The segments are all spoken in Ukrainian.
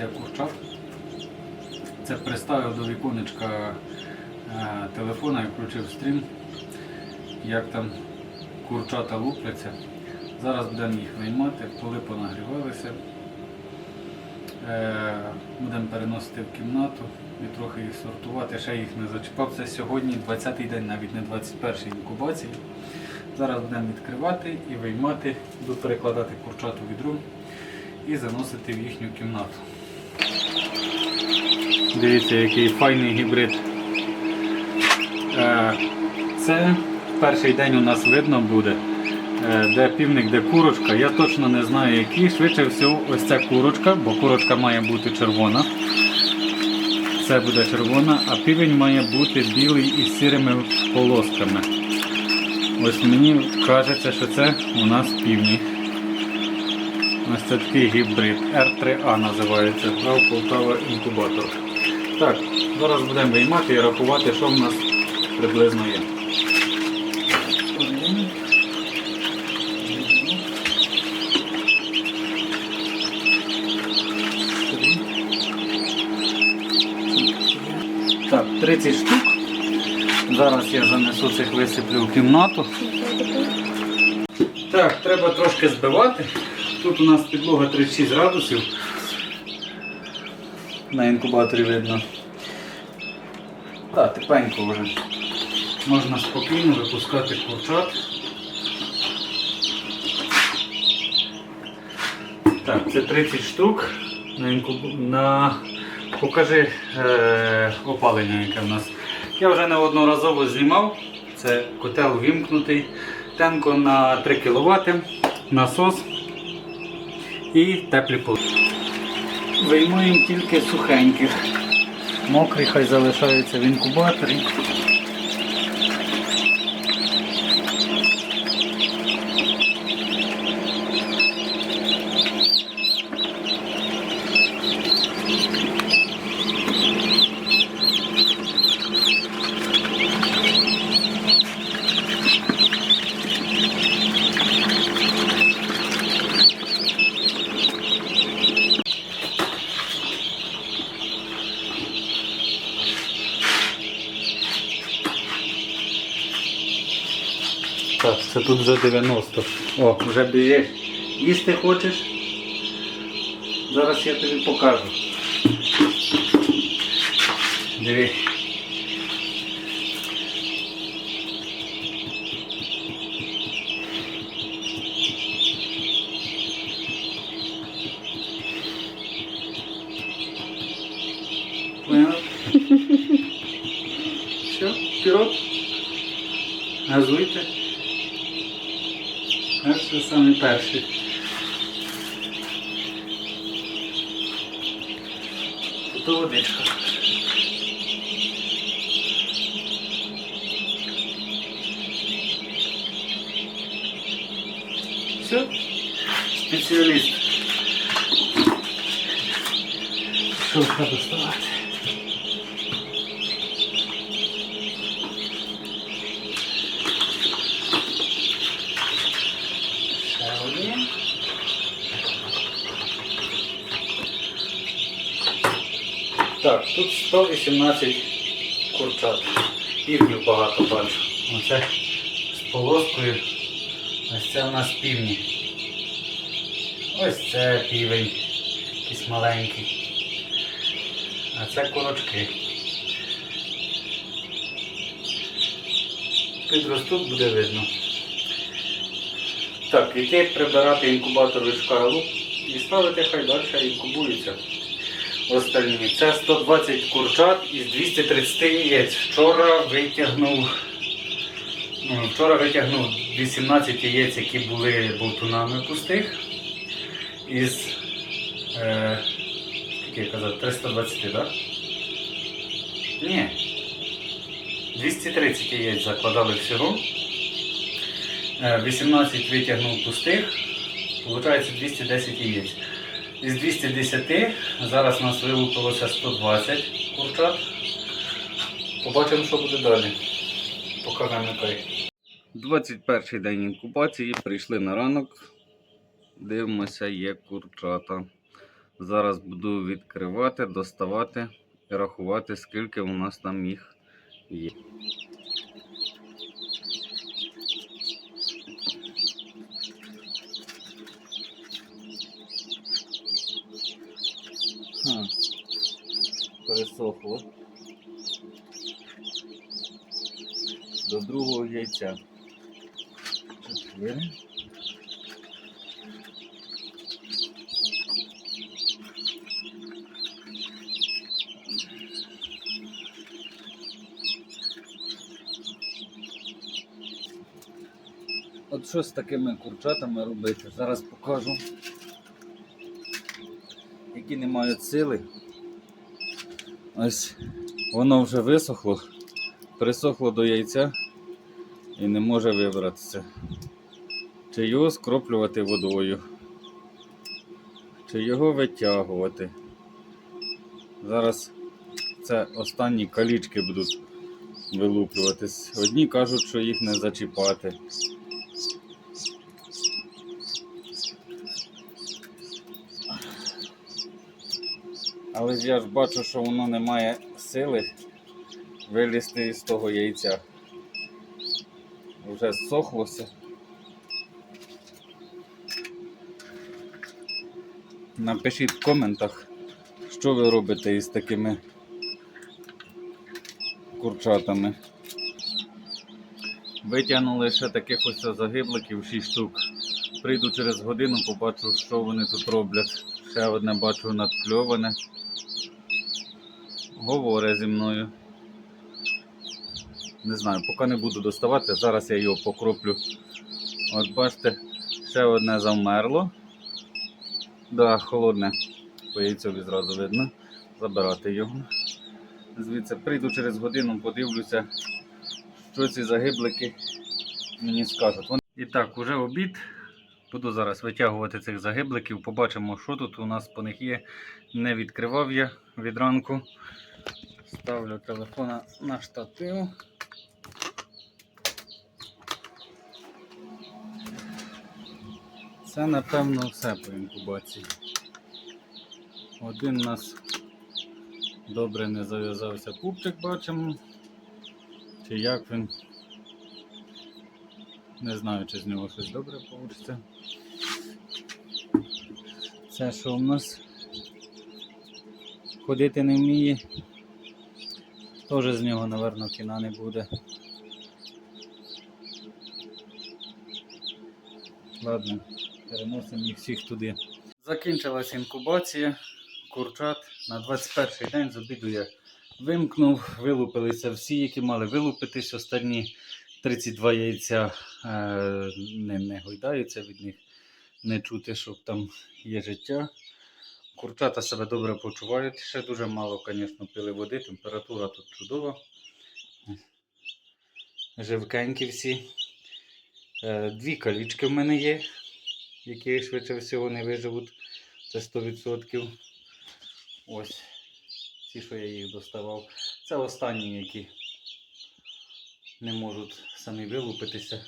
інкубація курчат. Це приставив до віконечка е, телефона і включив стрім, як там курчата лупляться. Зараз будемо їх виймати, поли понагрівалися. Е, Будемо переносити в кімнату і трохи їх сортувати. Ще їх не зачіпав. Це сьогодні 20-й день, навіть не 21-й інкубації. Зараз будемо відкривати і виймати, буду перекладати курчат у відро і заносити в їхню кімнату. Дивіться, який файний гібрид. Е, Це перший день у нас видно буде, е, де півник, де курочка. Я точно не знаю який. Швидше всього, ось ця курочка, бо курочка має бути червона. Це буде червона, а півень має бути білий із сірими полосками. Ось мені кажеться, що це у нас півні. Ось це такий гібрид. R3A називається. Грав Полтава інкубатор. Так, зараз будемо виймати і рахувати, що в нас приблизно є. Так, 30 штук. Зараз я занесу цих висиплю в кімнату. Так, треба трошки збивати. Тут у нас підлога 36 градусів. На інкубаторі видно. Так, тепенько вже. Можна спокійно випускати курчат. Так, це 30 штук на інкуб... на покажи е... опалення, яке в нас. Я вже неодноразово знімав. Це котел вімкнутий. Тенко на 3 кВт, насос і теплі поли. Виймуємо тільки сухеньких. Мокрий хай залишається в інкубаторі. Це тут вже 90. О, вже біжиш. Їсти хочеш? Зараз я тобі покажу. Диви. Все, вперед. Газуйте. Перший самий перший. Тут водичка. Все, спеціаліст. Що треба доставати? Ще один. Так, тут 118 курчат. Півнів багато бачу. Оце з полоскою. Ось це у нас півні. Ось це півень. Якийсь маленький. А це курочки. Підростуть буде видно. Так, іти прибирати інкубатор від шкаралу і ставити хай далі інкубуються. Остальні. Це 120 курчат із 230 яєць. Вчора витягнув. Ну, вчора витягнув 18 яєць, які були болтунами пустих. Із е, скільки я казав, 320, так? Да? Ні. 230 яєць закладали всього. Е, 18 витягнув пустих, виходить 210 яєць. Із 210 зараз у нас вилупилося 120 курчат. Побачимо, що буде далі. Поки вимикай. 21 день інкубації, прийшли на ранок. Дивимося, є курчата. Зараз буду відкривати, доставати і рахувати, скільки у нас там їх є. Пересохло. До другого яйця. Чотири. От що з такими курчатами робити? Зараз покажу. Які не мають сили. Ось воно вже висохло, присохло до яйця і не може вибратися. Чи його скроплювати водою, чи його витягувати. Зараз це останні калічки будуть вилуплюватись. Одні кажуть, що їх не зачіпати. Але я ж бачу, що воно не має сили вилізти із того яйця. Вже зсохлося. Напишіть в коментах, що ви робите із такими курчатами. Витягнули ще таких ось загибликів 6 штук. Прийду через годину, побачу, що вони тут роблять. Ще одне бачу надкльоване. Говорить зі мною. Не знаю, поки не буду доставати, зараз я його покроплю. От бачите, ще одне завмерло. Да, холодне. По яйцю відразу видно. Забирати його. Звідси прийду через годину, подивлюся, що ці загиблики мені скажуть. Вон- І так, уже обід. Буду зараз витягувати цих загибликів. Побачимо, що тут у нас по них є. Не відкривав я від ранку. Ставлю телефона на штатив. Це напевно все по інкубації. Один у нас добре не зав'язався пупчик, бачимо. Чи як він. Не знаю, чи з нього щось добре вийде. Це що в нас ходити не вміє. Теж з нього, напевно, кіна не буде. Ладно, переносимо їх всіх туди. Закінчилась інкубація курчат на 21 день з обіду я вимкнув, вилупилися всі, які мали вилупитись. Останні 32 яйця не, не гойдаються від них, не чути, щоб там є життя. Курчата себе добре почувають. Ще дуже мало, звісно, пили води, температура тут чудова. Живкенькі всі. Е, Дві калічки в мене є, які швидше всього не виживуть. Це 100%. Ось ці, що я їх доставав. Це останні, які не можуть самі вилупитися.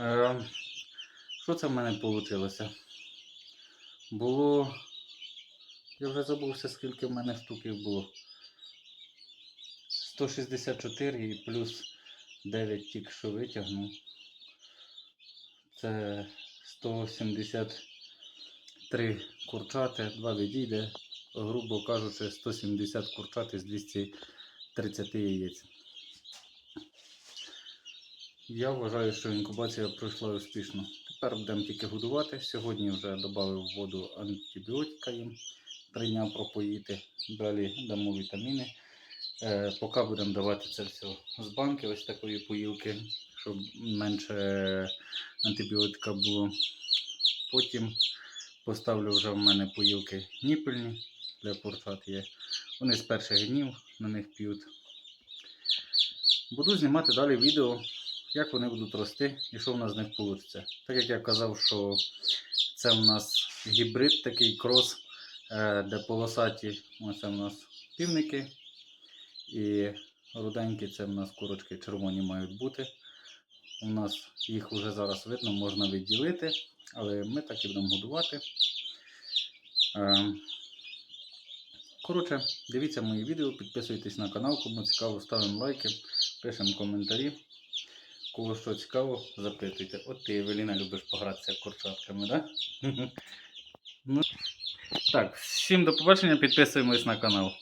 Е, Що це в мене вийшло? Було. Я вже забувся, скільки в мене штуків було. 164 і плюс 9 тільки що витягнув. Це 173 курчати, 2 відійде, грубо кажучи, 170 курчат із 230 яєць. Я вважаю, що інкубація пройшла успішно. Тепер будемо тільки годувати. Сьогодні вже додав воду антибіотика їм, прийняв пропоїти. Далі дамо вітаміни. Е, поки будемо давати це все з банки, ось такої поїлки, щоб менше антибіотика було. Потім поставлю вже в мене поїлки ніпельні для курчат є. Вони з перших днів на них п'ють. Буду знімати далі відео, як вони будуть рости і що в нас з них вийде. Так як я казав, що це в нас гібрид, такий крос, е, де полосаті, ось це в нас півники. І руденькі це в нас курочки червоні мають бути. У нас їх вже зараз видно, можна відділити, але ми так і будемо годувати. Е, Коротше, дивіться мої відео, підписуйтесь на канал, кому цікаво, ставимо лайки, пишемо коментарі. Кого що цікаво, запитуйте. От ти, Евеліна, любиш погратися курчатками, так? Да? ну, так, всім до побачення, підписуємось на канал.